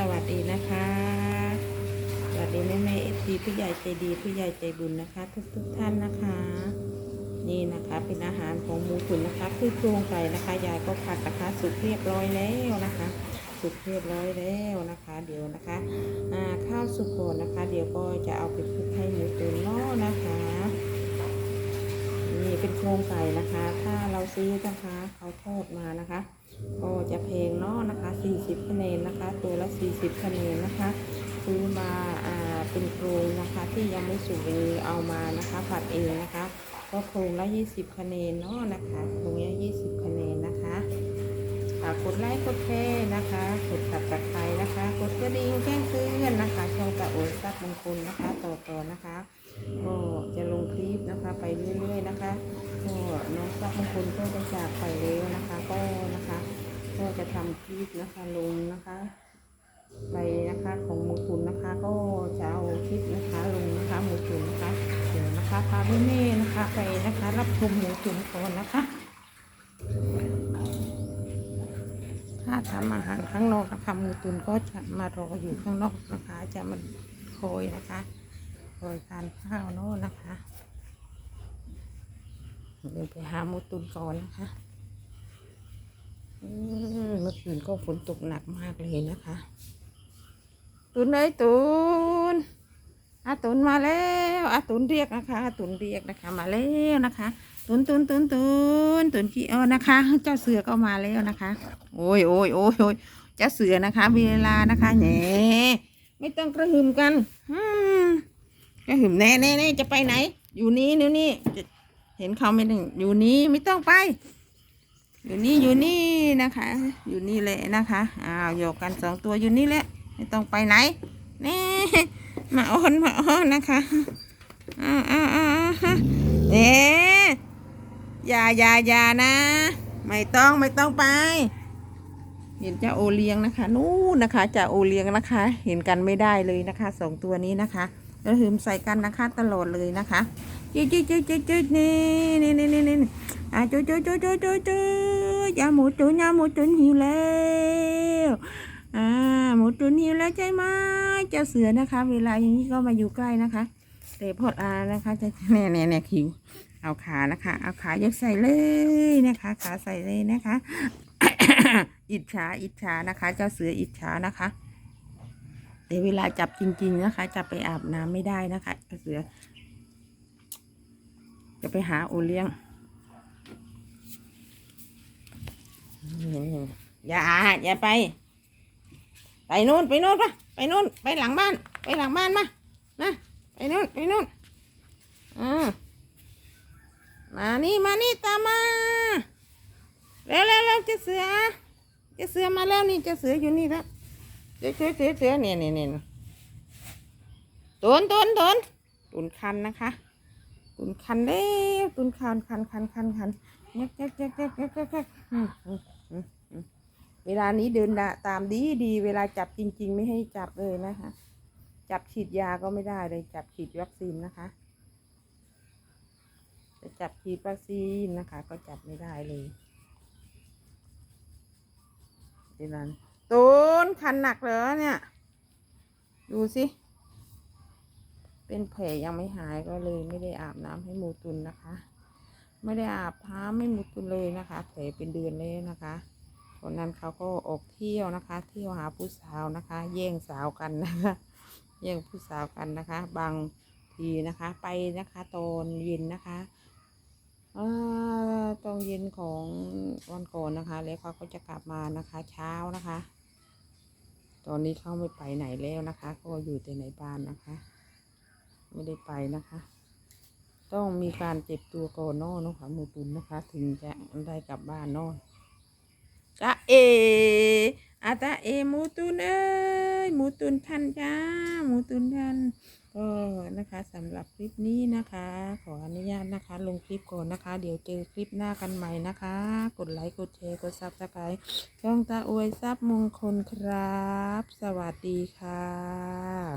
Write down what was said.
สวัสดีนะคะ สวัสดีแม่แม่เอฟซีผู้ใหญ่ใจดีผู้ใหญ่ใจบุญนะคะ ทุกทุกท่านนะคะ นี่นะคะเป็นอาหารของหมูตุ๋นนะคะคือโครงไก่นะคะยายก็ผัดนะคะสุกเรียบร้อยแล้วนะคะสุกเรียบร้อยแล้วนะคะ เดี๋ยวนะคะอ่าข้าวสุกก่อนนะคะ เดี๋ยวก็จะเอาไปคลุกให้หมูตุ๋นเนาะนะคะนี่เป็นโครงไก่นะคะ ถ้าเราซื้อนะคะเขาทอดมานะคะ ก็จะแพงเนาะนะคะ 40คะแนนนะคะ ตัวละ 40คะแนนนะคะซื้อมาอ่าเป็นโครงนะคะที่ยังไม่สุกเลยเอามานะคะผัดเองนะคะ ก็โครงละ 20คะแนนเนาะนะคะโครงละ20คะแนนนะคะฝากกดไลค์กดแชร์นะคะกดตับตะไคร้นะคะ กดกระดิ่งแจ้งเตือนนะคะ ช่องตะโอนซับมงคลนะคะต่อต่อนะคะก็จะลงคลิปนะคะไปเรื่อยๆนะคะก็น้องซักมงคลก็จะจากไปแล้วนะคะ ก็น ก็จะทำคลิปนะคะลงนะคะไปนะคะของหมูตุนนะคะ ก็จะเอาคลิปนะคะลงนะคะหมูตุนนะคะเดี๋ยวนะคะพาแม่แม่นะคะไปนะคะ รับชมหมูตุนก่อนนะคะ ถ้าทำอาหารข้างนอกนะคะหมูตุนก็จะมารออยู่ข้างนอกนะคะ จะมาคอยนะคะคอยทานข้าวโน่นนะคะเดินไปหาหมูตุนก่อนนะคะ เมื่อคืนก็ฝนตกหนักมากเลยนะคะ ตุนเอ้ยตุนอาตุนมาแล้วอาตุนเรียกนะคะอาตุนเรียกนะคะ มาแล้วนะคะ ตุนตุนตุนตุนตุนกี่เออนะคะ เจ้าเสือก็มาแล้วนะคะ โอ้ยโอ้ยโอ้ยโอ้ยเจ้าเสือนะคะเวลานะคะแหนไม่ต้องกระหึ่มกันกระหึ่มแน่แน่แน่จะไปไหน อยู่นี่นี่นี่เห็นเขาไม่ได้อยู่นี่ไม่ต้องไป อยู่นี่อยู่นี่นะคะ อยู่นี่แหละนะคะอ้าวโยกกันสองตัวอยู่นี่แหละไม่ต้องไปไหนนี่มาอ้อนมาอ้อนนะคะอ้าวอ้าวอ้าวเอ๊อย่าอย่าอย่านะ ไม่ต้องไม่ต้องไป เห็นเจ้าโอเลี้ยงนะคะ นู่นนะคะเจ้าโอเลี้ยงนะคะ เห็นกันไม่ได้เลยนะคะสองตัวนี้นะคะแล้วหืมใส่กันนะคะตลอดเลยนะคะจุ๊ยจุ๊ยจุ๊ยจุ๊ย จุ๊ยนี่นี่นี่นี่นี่ à chú chú chú chú chú chú dạ mụ chủ nha mụ chủ nhiều leo à mụ chủ nhiều แล้วใช่ไหมเจ้าเสือนะคะ เวลาอย่างนี้ก็มาอยู่ใกล้นะคะแต่พอดอานะคะจะแน่แน่แน่ขิวเอาขานะคะ เอาขายกใส่เลยนะคะ ขาใส่เลยนะคะ อิจฉาอิจฉานะคะ เจ้าเสืออิจฉานะคะแต่เวลาจับจริง ๆนะคะจับไปอาบน้ำไม่ได้นะคะเจ้าเสือ จะไปหาโอเลี้ยง อย่าอย่าไป ไปนู่นไปนู่นปะไปนู่นไปหลังบ้าน ไปหลังบ้านมานะไปนู่นไปนู่นอ่ามานี่มานี่ตามมาเร็วเร็วเร็วเจะเสือเจะเสือมาแล้วนี่เจะเสืออยู่นี่แล้วเสือเสือเสือเสือเนี่ยเนี่ยเนี่ยตุนตุนตุนตุนคันนะคะตุนคันเด้ตุนคันคันคันคันคันยักยักยักยักยักยักยักอืมอืมเว ลานี้เดินดตามดีดีเวลาจับจริง ๆ ไม่ให้จับเลยนะคะ จับฉีดยาก็ไม่ได้เลยจับฉีดวัคซีนนะคะจะจับฉีดวัคซีนนะคะ ก็จับไม่ได้เลยเดี๋ยวนั้นตูนคันหนักเหรอเนี่ย ดูสิ เป็นแผลยังไม่หายก็เลยไม่ได้อาบน้ำให้หมูตุนนะคะ ไม่ได้อาบน้ำให้หมูตุนเลยนะคะแผลเป็นเดือนเลยนะคะ คนนั้นเขาก็ออกเที่ยวนะคะ เที่ยวหาผู้สาวนะคะ แย่งสาวกันนะคะแย่งผู้สาวกันนะคะ บางทีนะคะ ไปนะคะตอนเย็นนะคะอตอนเย็นของวันก่อนนะคะ แล้วเขาก็จะกลับมานะคะเช้านะคะ ตอนนี้เขาไม่ไปไหนแล้วนะคะ ก็อยู่แต่ในบ้านนะคะ ไม่ได้ไปนะคะ ต้องมีการเจ็บตัวก่อนนอนน้องขาหมูตุนนะคะ ถึงจะได้กลับบ้านนอน จ้าเออาตาเอหมูตุนเอ้ยหมูตุนทันจ้าหมูตุนทันก็นะคะสำหรับคลิปนี้นะคะ ขออนุญาตนะคะ ลงคลิปก่อนนะคะ เดี๋ยวเจอคลิปหน้ากันใหม่นะคะ กดไลค์กดแชร์กดซับสไครต์ช่องตาอวยซับมงคลครับ สวัสดีค่ะ